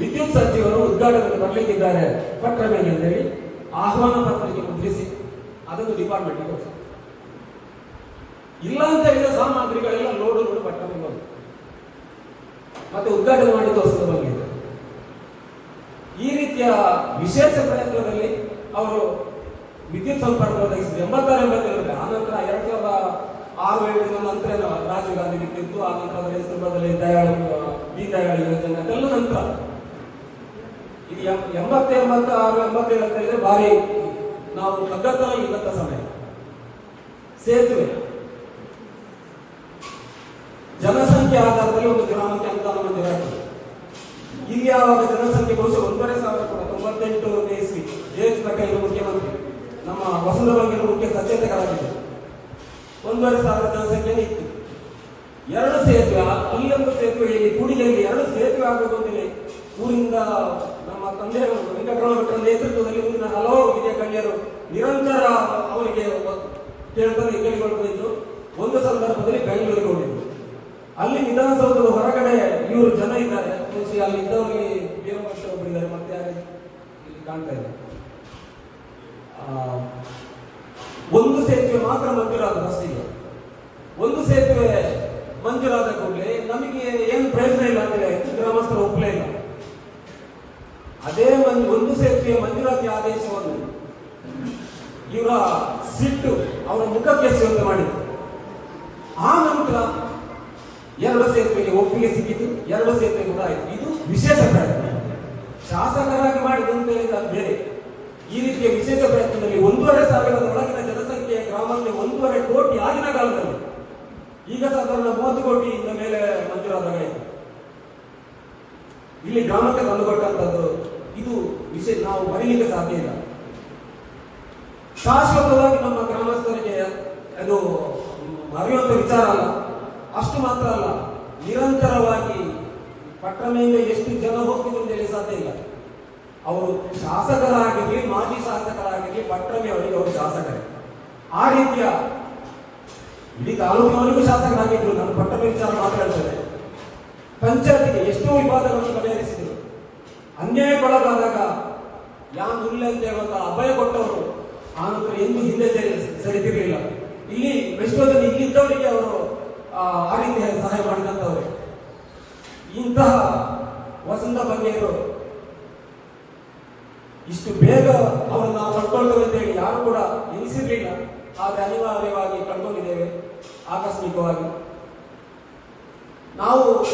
ವಿದ್ಯುತ್ ಸಚಿವರು ಉದ್ಘಾಟನೆಗೆ ಬರಲಿಕ್ಕಿದ್ದಾರೆ. ಪಟ್ಟಮೇಲೆ ಅಂತೇಳಿ ಆಹ್ವಾನ ಪತ್ರಿಕೆ ಮುದ್ರಿಸಿ ಅದನ್ನು ಡಿಪಾರ್ಟ್ಮೆಂಟ್ ಕೊಡಿಸಿ. ಇಲ್ಲ ಅಂತ ಹೇಳಿದ ಸಾಮಗ್ರಿಗಳೆಲ್ಲ ಲೋಡು ಲೋಡು ಪಟ್ಟಣ ಬಂತು ಮತ್ತೆ ಉದ್ಘಾಟನೆ ಮಾಡಿ ತೋರಿಸಿದ ಬಂದಿದೆ ಈ ರೀತಿಯ ವಿಶೇಷ ಪ್ರಯತ್ನದಲ್ಲಿ ಅವರು ವಿದ್ಯುತ್ ಸಂಪರ್ಕ ಒದಗಿಸಿದ್ರು. ಎಂಬತ್ತಾರು ಎಂಬತ್ತೇಳು ಆನಂತರ ಎರಡ್ ಸಾವಿರದ ಆರು ಏಳಿನ ನಂತರ ರಾಜೀವ್ ಗಾಂಧಿ ವಿದ್ಯುತ್ ಆ ನಂತರ ಹೆಸರುಗಳಲ್ಲಿ ದಯಾಳು ದೀನ್ ದಯಾಳು ಯೋಜನೆ, ಅದೆಲ್ಲ ನಂತರ. ಇದು ಎಂಬತ್ತು ಎಂಬತ್ತ ಆರು ಎಂಬತ್ತೇಳು ಅಂತ ಹೇಳಿದ್ರೆ ಭಾರಿ. ನಾವು ಕಗ್ಗತ್ತಲಲ್ಲಿ ಇದ್ದಂತ ಸಮಯ. ಸೇತುವೆ. ಜನಸಂಖ್ಯೆ ಆಧಾರದಲ್ಲಿ ಒಂದು ಗ್ರಾಮಕ್ಕೆ ಅನುದಾನ ಮಂಜೂರಾಗ್ತದೆ ಇಲ್ಲಿ ಆವಾಗ ಜನಸಂಖ್ಯೆ ಬಹುಶಃ ಒಂದೂವರೆ ಸಾವಿರ ಕೂಡ, ತೊಂಬತ್ತೆಂಟು ಇಸ್ವಿ ಜಯಂತ್ ಪಟೇಲ್ ಮುಖ್ಯಮಂತ್ರಿ. ನಮ್ಮ ವಸಂತ ಬಗ್ಗೆ ಮುಖ್ಯ ಸಚೇತಕರಾಗಿದ್ದರು. ಒಂದೂವರೆ ಸಾವಿರ ಜನಸಂಖ್ಯೆ ಇತ್ತು. ಎರಡು ಸೇತುವೆ ಅಲ್ಲಿ ಅಲ್ಲೊಂದು ಸೇತುವೆ ಕೂಡಿಗೆಯಲ್ಲಿ ಎರಡು ಸೇತುವೆ ಆಗುವುದು ಅಂತೇಳಿ ಊರಿಂದ ನಮ್ಮ ತಂದೆಯವರು ವೆಂಕಟರಮಣ ಭಟ್ರ ನೇತೃತ್ವದಲ್ಲಿ ಮುಂದಿನ ಹಲವು ಹಿರಿಯ ಗಣ್ಯರು ನಿರಂತರ ಅವರಿಗೆ ಕೇಳ್ತಾನೆ ಕೇಳಿಕೊಳ್ತಿದ್ರು ಒಂದು ಸಂದರ್ಭದಲ್ಲಿ ಬೆಂಗಳೂರಿಗೆ ಹೋಗಿದ್ರು. ಅಲ್ಲಿ ವಿಧಾನಸೌಧದ ಹೊರಗಡೆ ಇವರು ಜನ ಇದ್ದಾರೆ. ಅಲ್ಲಿ ಇದ್ದವರಿಗೆ ವೀರಭಕ್ಷ ಒಬ್ಬರಿದ್ದಾರೆ ಮತ್ತೆ ಇಲ್ಲಿ ಕಾಣ್ತಾ ಆ, ಒಂದು ಸೇತುವೆ ಮಾತ್ರ ಮಂಜೂರಾದ ರಸ್ತೆಗೆ ಒಂದು ಸೇತುವೆ ಮಂಜೂರಾದ ಕೂಡಲೇ ನಮಗೆ ಏನು ಪ್ರಯೋಜನ ಇಲ್ಲ ಅಂದ್ರೆ ಗ್ರಾಮಸ್ಥರು ಒಪ್ಪಲೇ ಇಲ್ಲ. ಅದೇ ಒಂದು ಒಂದು ಸೇತುವೆ ಮಂಜೂರಾತಿ ಆದೇಶವನ್ನು ಇವರ ಸಿಟ್ಟು ಅವರ ಮುಖಕ್ಕೆ ಸಿಗುವಂತೆ ಮಾಡಿದ್ರು ಆ ನಂತರ ಎರಡು ಸೇತುವೆಗೆ ಒಪ್ಪಿಗೆ ಸಿಕ್ಕಿತು, ಎರಡು ಸೇತುವೆ ಕೂಡ ಆಯಿತು ಇದು ವಿಶೇಷ ಪ್ರಯತ್ನ. ಶಾಸಕರಾಗಿ ಮಾಡಿದಂತ ಬೇರೆ. ಈ ರೀತಿಯ ವಿಶೇಷ ಪ್ರಯತ್ನದಲ್ಲಿ ಒಂದೂವರೆ ಸಾವಿರದ ಒಳಗಿನ ಜನಸಂಖ್ಯೆಯ ಗ್ರಾಮದಲ್ಲಿ ಒಂದೂವರೆ ಕೋಟಿ ಆಗಿನ ಕಾಲದಲ್ಲಿ. ಈಗ ಸಾಧಾರಣ ಮೂವತ್ತು ಕೋಟಿಯಿಂದ ಮೇಲೆ ಮಂಜೂರಾದಾಗ ಇಲ್ಲಿ ಗ್ರಾಮಕ್ಕೆ ತಂದುಕೊಟ್ಟಂತದ್ದು, ಇದು ವಿಷಯ ನಾವು ಮರೀಲಿಕ್ಕೆ ಸಾಧ್ಯ ಇಲ್ಲ. ಶಾಶ್ವತವಾಗಿ ನಮ್ಮ ಗ್ರಾಮಸ್ಥರಿಗೆ ಅದು ಮರೆಯುವಂತ ವಿಚಾರ ಅಲ್ಲ. ಅಷ್ಟು ಮಾತ್ರ ಅಲ್ಲ, ನಿರಂತರವಾಗಿ ಪಟ್ಟಣದಿಂದ ಎಷ್ಟು ಜನ ಹೋಗ್ತಿದ್ರು ಅಂತ ಹೇಳಿ ಸಾಧ್ಯ ಇಲ್ಲ. ಅವರು ಶಾಸಕರಾಗಿರ್ಲಿ, ಮಾಜಿ ಶಾಸಕರಾಗಿರ್ಲಿ ಪಟ್ಟಣ ಅವರಿಗೆ ಅವರು ಶಾಸಕರೇ. ಆ ರೀತಿಯ ಇಡೀ ತಾಲೂಕಿನವರಿಗೂ ಶಾಸಕರಾಗಿದ್ರು, ನಾನು ಪಟ್ಟಣ ವಿಚಾರ ಮಾತಾಡ್ತೇನೆ. ಪಂಚಾಯತಿಗೆ ಎಷ್ಟೋ ವಿವಾದಗಳನ್ನು ಬಗೆಹರಿಸಿದರು. ಅನ್ಯಾಯಕ್ಕೊಳಗಾದಾಗ ಯಾವ ಉಲ್ಲೆ ಅಂತ ಅಭಯ ಕೊಟ್ಟವರು ಆ ನಂತರ ಎಂದು ಹಿಂದೆ ಸರಿ- ಇಲ್ಲಿ ವಿಶ್ವದಲ್ಲಿ ಇಲ್ಲಿದ್ದವರಿಗೆ ಅವರು, ಆ ರೀತಿಯಲ್ಲಿ ರೀತಿಯ ಸಹಾಯ ಮಾಡಿದಂತವರು ಇಂತಹ ವಸಂತ ಬಂಗೇರು, ಇಷ್ಟು ಬೇಗ ಅವರನ್ನು ನಾವು ಕಳ್ಕೊಳ್ತೇವೆ ಹೇಳಿ ಯಾರು ಕೂಡ ಎನಿಸಿರ್ಲಿಲ್ಲ ಆದರೆ ಅನಿವಾರ್ಯವಾಗಿ ಕಳ್ಕೊಂಡಿದ್ದೇವೆ, ಆಕಸ್ಮಿಕವಾಗಿ. ನಾವು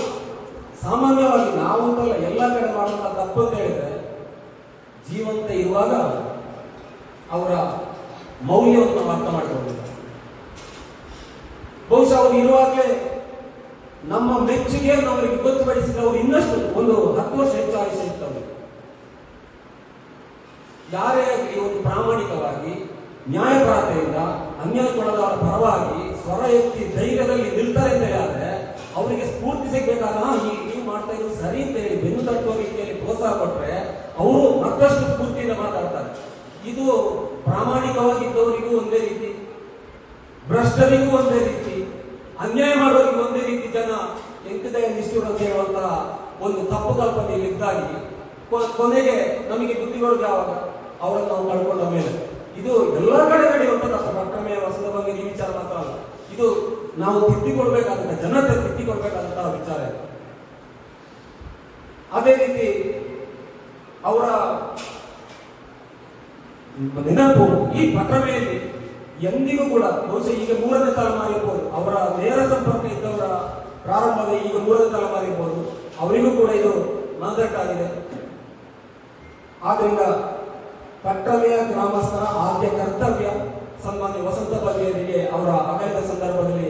ಸಾಮಾನ್ಯವಾಗಿ ನಾವು ಅಂತಲ್ಲ ಎಲ್ಲ ಕಡೆ ಮಾಡುವಂತ ತಪ್ಪು ಅಂತ ಹೇಳಿದ್ರೆ ಜೀವಂತ ಇರುವಾಗ ಅವರ ಮೌಲ್ಯವನ್ನು ಅರ್ಥ ಮಾಡಿಕೊಳ್ಳಬೇಕು ಬಹುಶಃ ಅವರು ಇರುವಾಗಲೇ ನಮ್ಮ ಮೆಚ್ಚುಗೆಯನ್ನು ಅವರಿಗೆ ಗೊತ್ತುಪಡಿಸಿದ್ರೆ ಅವರು ಇನ್ನಷ್ಟು ಒಂದು ಹತ್ತು ವರ್ಷ ಹೆಚ್ಚು ಆಯುಷ್ಯ ಇರ್ತವೆ ಯಾರೇ ಆಗಲಿ ಒಂದು ಪ್ರಾಮಾಣಿಕವಾಗಿ ನ್ಯಾಯಪರತೆಯಿಂದ ಅನ್ಯಾಯಕ್ಕೊಳದವರ ಪರವಾಗಿ ಸ್ವರ ಎತ್ತಿ ಧೈರ್ಯದಲ್ಲಿ ನಿಲ್ತಾರೆ ಅಂತ ಹೇಳಿದ್ರೆ ಅವರಿಗೆ ಸ್ಫೂರ್ತಿ ಸಿಗಬೇಕಾದ "ಹಾ, ಈ ಮಾಡ್ತಾ ಇರೋದು ಸರಿ ಅಂತ ಹೇಳಿ ಬೆನ್ನು ತಟ್ಟುವ ರೀತಿಯಲ್ಲಿ ಪ್ರೋತ್ಸಾಹ ಕೊಟ್ರೆ ಅವರು ಮತ್ತಷ್ಟು ಸ್ಫೂರ್ತಿಯಿಂದ ಮಾತಾಡ್ತಾರೆ. ಇದು ಪ್ರಾಮಾಣಿಕವಾಗಿದ್ದವರಿಗೂ ಒಂದೇ ರೀತಿ, ಭ್ರಷ್ಟರಿಗೂ ಒಂದೇ ರೀತಿ, ಅನ್ಯಾಯ ಮಾಡೋರಿಗೂ ಒಂದೇ ರೀತಿ ಜನ ಎಂತದೇ ನಿಷ್ಠುರ ಅಂತ ಒಂದು ತಪ್ಪು ಕಲ್ಪನೆಯಲ್ಲಿ ಇದ್ದಾಗಿ ಕೊನೆಗೆ ನಮಗೆ ಬುದ್ಧಿ ಬರೋದು ಯಾವಾಗ? ಅವರನ್ನು ನಾವು ಕಳ್ಕೊಂಡ ಮೇಲೆ. ಇದು ಎಲ್ಲ ಕಡೆ ನಡೆಯುವಂತಹ ಪ್ರಕ್ರಮೆಯ ವಸದ ಬಗ್ಗೆ ಈ ವಿಚಾರ ಮಾತ್ರ ಅಲ್ಲ. ಇದು ನಾವು ತಿದ್ದಿಕೊಳ್ಬೇಕಾದಂತ ಜನತೆ ತಿದ್ದಿಕೊಳ್ಬೇಕಾದಂತಹ ವಿಚಾರ ಇದು. ಅದೇ ರೀತಿ ಅವರ ನೆನಪು ಈ ಪ್ರಕ್ರಮೆಯಲ್ಲಿ ಎಂದಿಗೂ ಕೂಡ, ಬಹುಶಃ ಈಗ ಮೂರನೇ ತಲೆಮಾರು ಅವರ ನೇರ ಸಂಪರ್ಕ ಇದ್ದವರ ಪ್ರಾರಂಭದ ಈಗ ಮೂರನೇ ತಲೆಮಾರು ಅವರಿಗೂ ಕೂಡ ಇದು ಆಗಿದೆ ಆದ್ರಿಂದ ಪಟ್ಟಣೆಯ ಗ್ರಾಮಸ್ಥರ ಆದ್ಯ ಕರ್ತವ್ಯ, ಸನ್ಮಾನ್ಯ ವಸಂತ ಬಗೆಯರಿಗೆ ಅವರ ಅಗಲಿದ ಸಂದರ್ಭದಲ್ಲಿ